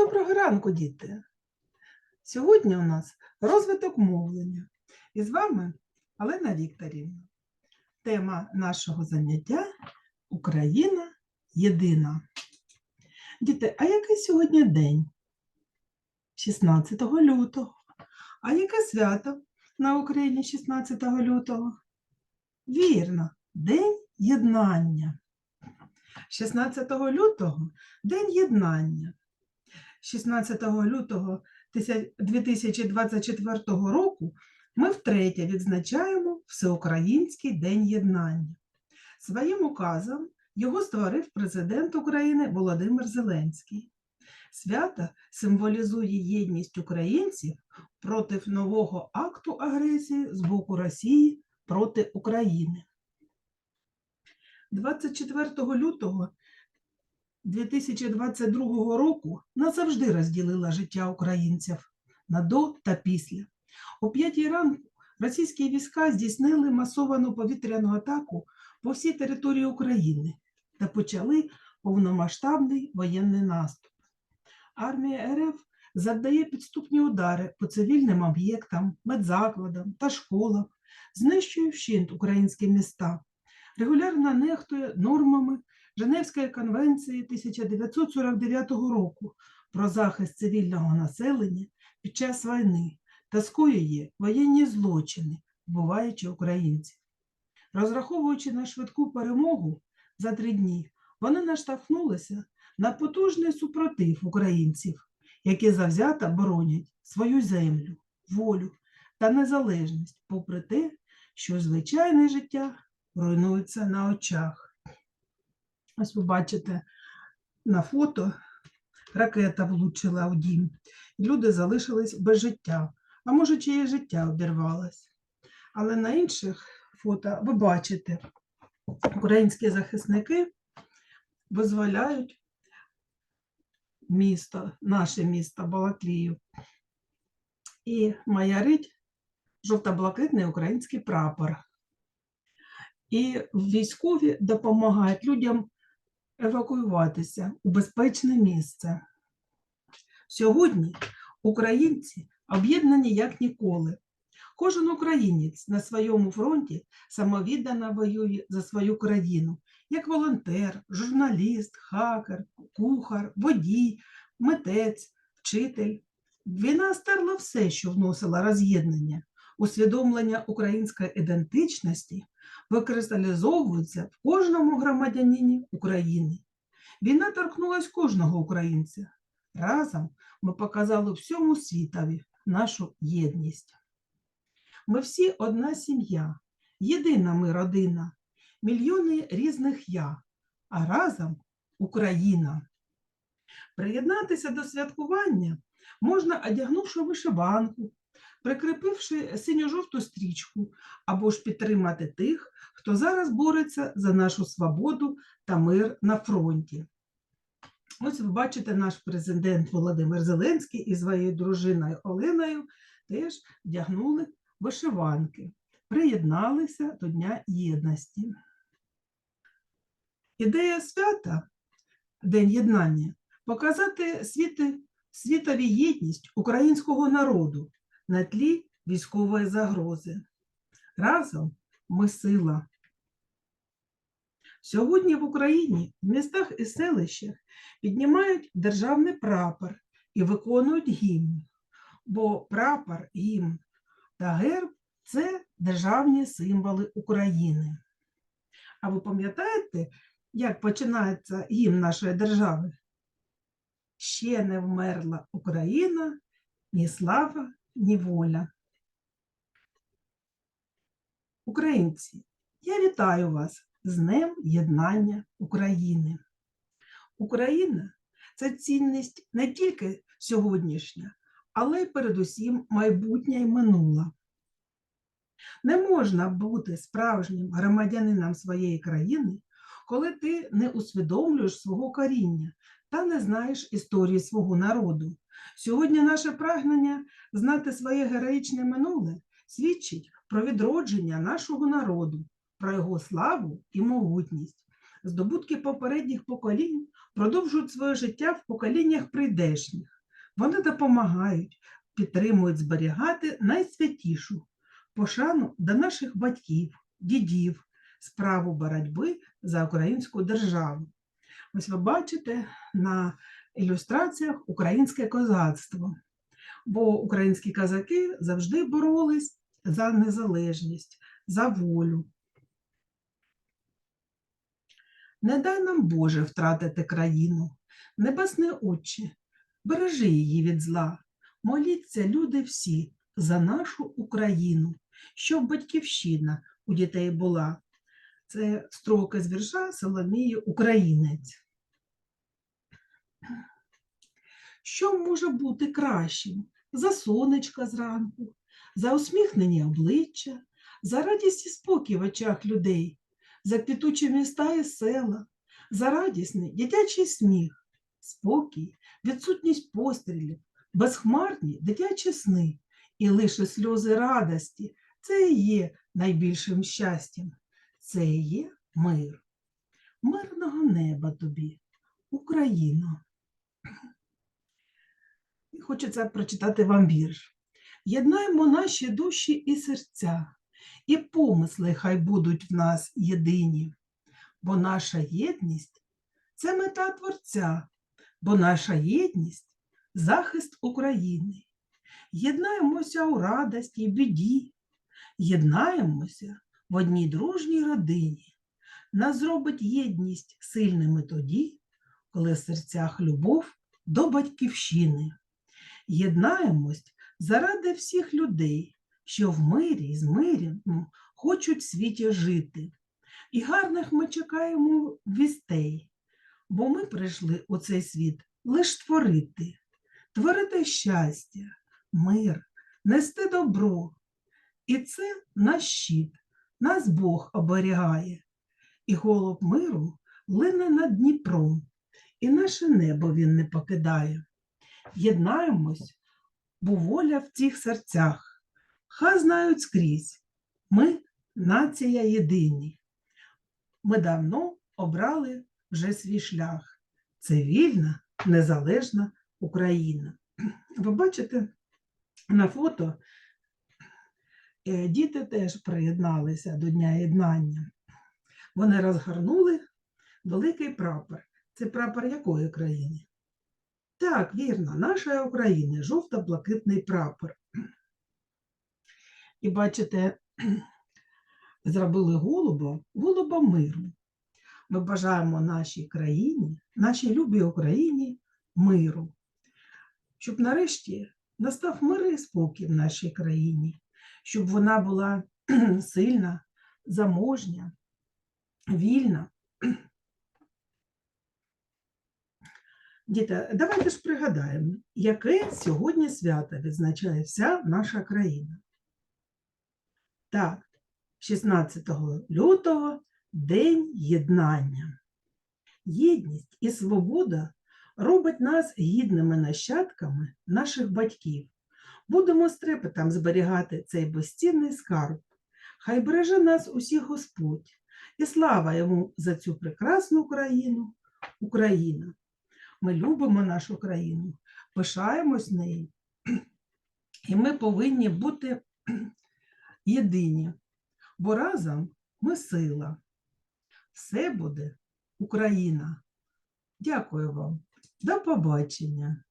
Доброго ранку, діти! Сьогодні у нас розвиток мовлення. І з вами Олена Вікторівна. Тема нашого заняття Україна єдина. Діти, а який сьогодні день? 16 лютого. А яке свято на Україні 16 лютого? Вірно, День єднання. 16 лютого День єднання. 16 лютого 2024 року ми втретє відзначаємо Всеукраїнський день єднання. Своїм указом його створив президент України Володимир Зеленський. Свято символізує єдність українців проти нового акту агресії з боку Росії проти України. 24 лютого 2022 року назавжди розділила життя українців на до та після. О п'ятій ранку російські війська здійснили масовану повітряну атаку по всій території України та почали повномасштабний воєнний наступ. Армія РФ завдає підступні удари по цивільним об'єктам, медзакладам та школам, знищує вщент українські міста, регулярно нехтує нормами Женевської конвенції 1949 року про захист цивільного населення під час війни та скоює воєнні злочини, вбиваючи українців. Розраховуючи на швидку перемогу за три дні, вони наштовхнулися на потужний супротив українців, які завзято боронять свою землю, волю та незалежність, попри те, що звичайне життя руйнується на очах. Ось ви бачите на фото, ракета влучила в дім, люди залишились без життя, а може, чиє життя обірвалось. Але на інших фото ви бачите, українські захисники визволяють місто, наше місто Балаклію. І маярить жовто-блакитний український прапор. І військові допомагають людям евакуюватися у безпечне місце. Сьогодні українці об'єднані як ніколи. Кожен українець на своєму фронті самовіддано воює за свою країну, як волонтер, журналіст, хакер, кухар, водій, митець, вчитель. Війна стерла все, що вносила роз'єднання, усвідомлення української ідентичності викристалізовуються в кожному громадянині України. Війна торкнулась кожного українця. Разом ми показали всьому світові нашу єдність. Ми всі одна сім'я, єдина ми родина, мільйони різних я, а разом Україна. Приєднатися до святкування можна, одягнувши вишиванку, прикріпивши синьо-жовту стрічку, або ж підтримати тих, хто зараз бореться за нашу свободу та мир на фронті. Ось ви бачите, наш президент Володимир Зеленський і своєю дружиною Оленою теж вдягнули вишиванки, приєдналися до Дня єдності. Ідея свята, День єднання, показати світові єдність українського народу на тлі військової загрози. Разом ми сила. Сьогодні в Україні в містах і селищах піднімають державний прапор і виконують гімн, бо прапор, гімн та герб це державні символи України. А ви пам'ятаєте, як починається гімн нашої держави? Ще не вмерла Україна, ні слава, ні воля. Українці, я вітаю вас з Днем Єднання України. Україна це цінність не тільки сьогоднішня, але й передусім майбутня і минула. Не можна бути справжнім громадянином своєї країни, коли ти не усвідомлюєш свого коріння та не знаєш історії свого народу. Сьогодні наше прагнення знати своє героїчне минуле свідчить про відродження нашого народу, про його славу і могутність. Здобутки попередніх поколінь продовжують своє життя в поколіннях прийдешніх. Вони допомагають, підтримують зберігати найсвятішу пошану до наших батьків, дідів, справу боротьби за українську державу. Ось ви бачите на ілюстраціях українське козацтво, бо українські козаки завжди боролись за незалежність, за волю. Не дай нам, Боже, втратити країну, небесне Отче, бережи її від зла, моліться, люди всі, за нашу Україну, щоб батьківщина у дітей була. Це строки з вірша Соломії Українець. Що може бути кращим за сонечка зранку, за усміхнені обличчя, за радість і спокій в очах людей, за квітучі міста і села, за радісний дитячий сміх, спокій, відсутність пострілів, безхмарні дитячі сни і лише сльози радості це і є найбільшим щастям, це і є мир. Мирного неба тобі, Україно. Хочеться прочитати вам вірш. Єднаймо наші душі і серця, і помисли хай будуть в нас єдині, бо наша єдність це мета Творця, бо наша єдність захист України. Єднаємося у радості біді, єднаємося в одній дружній родині. Нас зробить єдність сильними тоді, коли в серцях любов до батьківщини. Єднаємось заради всіх людей, що в мирі з миром хочуть в світі жити. І гарних ми чекаємо вістей, бо ми прийшли у цей світ лиш творити, творити щастя, мир, нести добро. І це наш щит, нас Бог оберігає, і голуб миру лине над Дніпром, і наше небо він не покидає. Єднаємось, бо воля в цих серцях. Хай знають скрізь. Ми нація єдині. Ми давно обрали вже свій шлях. Це вільна, незалежна Україна. Ви бачите на фото е, діти теж приєдналися до Дня єднання. Вони розгорнули великий прапор. Це прапор якої країни? Так, вірно, наша Україна, жовто-блакитний прапор. І бачите, зробили голуба, голуба миру. Ми бажаємо нашій країні, нашій любій Україні миру, щоб нарешті настав мир і спокій в нашій країні, щоб вона була сильна, заможня, вільна. Діти, давайте ж пригадаємо, яке сьогодні свято відзначає вся наша країна. Так, 16 лютого День єднання. Єдність і свобода робить нас гідними нащадками наших батьків. Будемо з трепетом зберігати цей безцінний скарб. Хай береже нас усіх Господь, і слава йому за цю прекрасну країну, Україна. Ми любимо нашу країну, пишаємось нею, і ми повинні бути єдині, бо разом ми сила. Все буде Україна. Дякую вам. До побачення.